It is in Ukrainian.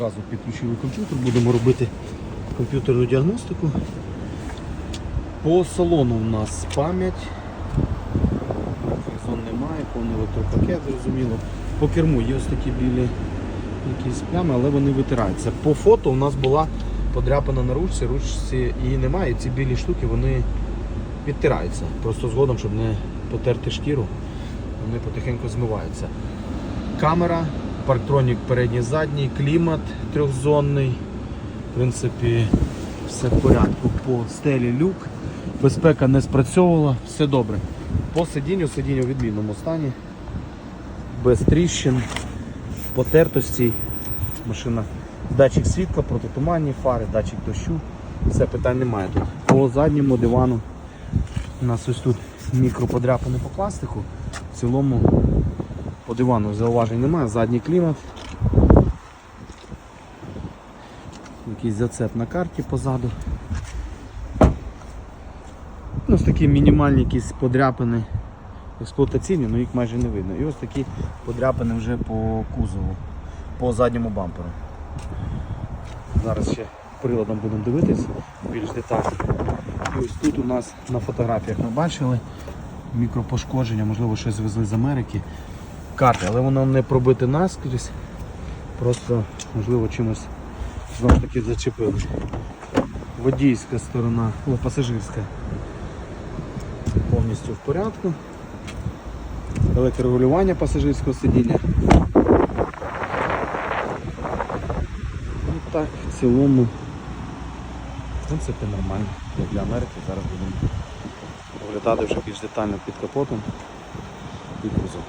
Зразу підключили комп'ютер, будемо робити комп'ютерну діагностику. По салону у нас пам'ять. Фрезон немає, повний електропакет, зрозуміло. По керму є ось такі білі якісь плями, але вони витираються. По фото у нас була подряпана на ручці, ручці її немає, ці білі штуки вони відтираються. Просто згодом, щоб не потерти шкіру, вони потихеньку змиваються. Камера, парктронік передній задній, клімат трьохзонний. В принципі, все в порядку. По стелі люк. Безпека не спрацьовувала, все добре. По сидінню, сидіння у відмінному стані, без тріщин, потертості. Машина, датчик світла, протитуманні, фари, датчик дощу. Все питань немає тут. По задньому дивану у нас ось тут мікроподряпини по пластику. В цілому по дивану зауважень немає, задній клімат. Якийсь зацеп на карті позаду. Ну, ось такі мінімальні якісь подряпини експлуатаційні, але їх майже не видно. І ось такі подряпини вже по кузову, по задньому бамперу. Зараз ще приладом будемо дивитись більш детально. І ось тут у нас на фотографіях ми бачили мікропошкодження, можливо, щось звезли з Америки. Карти, але воно не пробите наскрізь, просто можливо чимось знову ж таки зачепили. Водійська сторона, о, пасажирська повністю в порядку. Електрорегулювання пасажирського сидіння. Ну так, в цілому, в принципі, нормально. Як для Америки зараз будемо оглядати вже більш детально під капотом і кузов.